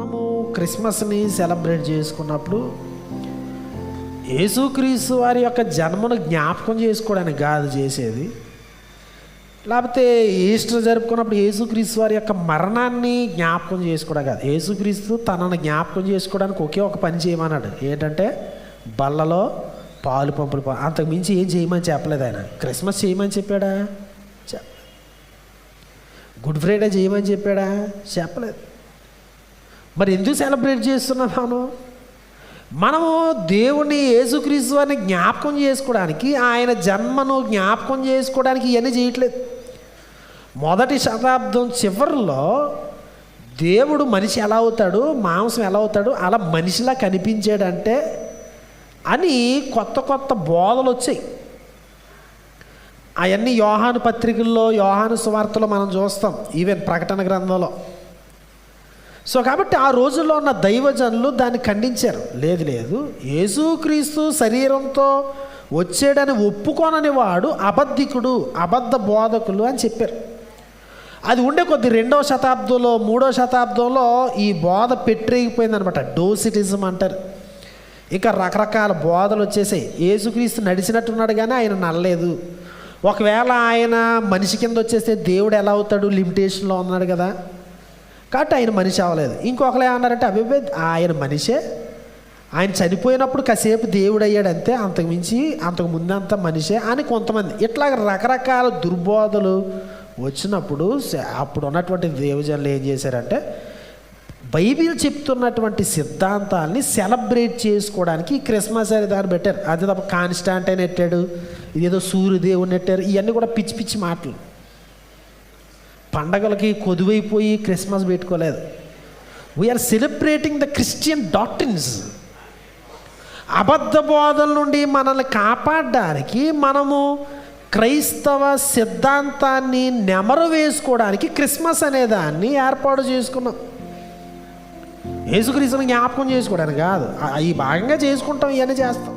మనము క్రిస్మస్ని సెలబ్రేట్ చేసుకున్నప్పుడు యేసుక్రీస్తు వారి యొక్క జన్మను జ్ఞాపకం చేసుకోవడానికి కాదు చేసేది. లేకపోతే ఈస్టర్ జరుపుకున్నప్పుడు యేసుక్రీస్తు వారి యొక్క మరణాన్ని జ్ఞాపకం చేసుకోవడం కాదు. యేసుక్రీస్తు తనను జ్ఞాపకం చేసుకోవడానికి ఒకే ఒక పని చేయమన్నాడు. ఏంటంటే బల్లలో పాలు పంపులు అంతకు మించి ఏం చేయమని చెప్పలేదు ఆయన. క్రిస్మస్ చేయమని చెప్పాడా? చెప్పలేదు గుడ్ ఫ్రైడే చేయమని చెప్పాడా? చెప్పలేదు. మరి ఎందుకు సెలబ్రేట్ చేస్తున్నాను మనం మనము దేవుని యేసుక్రీస్తు అని జ్ఞాపకం చేసుకోవడానికి ఆయన జన్మను జ్ఞాపకం చేసుకోవడానికి ఇవన్నీ చేయట్లేదు. మొదటి శతాబ్దం చివరిలో దేవుడు మనిషి ఎలా అవుతాడు మాంసం ఎలా అవుతాడు అలా మనిషిలా కనిపించాడంటే అని కొత్త కొత్త బోధలు వచ్చాయి. అవన్నీ యోహాను పత్రికల్లో యోహాను సువార్తలో మనం చూస్తాం ఈవెన్ ప్రకటన గ్రంథంలో. సో కాబట్టి ఆ రోజుల్లో ఉన్న దైవజనులు దాన్ని ఖండించారు. లేదు లేదు. యేసుక్రీస్తు శరీరంతో వచ్చాడని ఒప్పుకోనని వాడు అబద్ధికుడు అబద్ధ బోధకులు అని చెప్పారు. అది ఉండే కొద్ది రెండవ శతాబ్దంలో మూడవ శతాబ్దంలో ఈ బోధ పెట్టిపోయిందనమాట డోసిటిజం అంటారు. ఇక రకరకాల బోధలు వచ్చేసాయి. యేసుక్రీస్తు నడిచినట్టున్నాడు కానీ ఆయన నడలేదు. ఒకవేళ ఆయన మనిషి కింద వచ్చేస్తే దేవుడు ఎలా అవుతాడు? లిమిటేషన్లో ఉన్నాడు కదా. కాబట్టి ఆయన మనిషి అవ్వలేదు. ఇంకొకరు ఏమన్నారంటే అభివే ఆయన మనిషే. ఆయన చనిపోయినప్పుడు కాసేపు దేవుడు అయ్యాడు అంతే అంతకుమించి అంతకు ముందంతా మనిషే అని కొంతమంది. ఇట్లా రకరకాల దుర్బోధలు వచ్చినప్పుడు అప్పుడు ఉన్నటువంటి దేవజనులు ఏం చేశారంటే బైబిల్ చెప్తున్నటువంటి సిద్ధాంతాల్ని సెలబ్రేట్ చేసుకోవడానికి క్రిస్మస్ అనే దాన్ని పెట్టారు. అది తప్ప కాన్స్టాంటైన్ ఎట్టాడు ఇదేదో సూర్యదేవుని ఎట్టారు ఇవన్నీ కూడా పిచ్చి పిచ్చి మాటలు. పండగలకి కొదువైపోయి క్రిస్మస్ పెట్టుకోలేదు. We are celebrating the Christian doctors అబద్ధ బోధల నుండి మనల్ని కాపాడడానికి మనము క్రైస్తవ సిద్ధాంతాన్ని నెమరు వేసుకోవడానికి క్రిస్మస్ అనే దాన్ని ఏర్పాటు చేసుకున్నాం. యేసుక్రీస్తుని జ్ఞాపకం చేసుకోవడానికి కాదు. ఈ భాగంగా చేసుకుంటాం ఇవన్నీ చేస్తాం.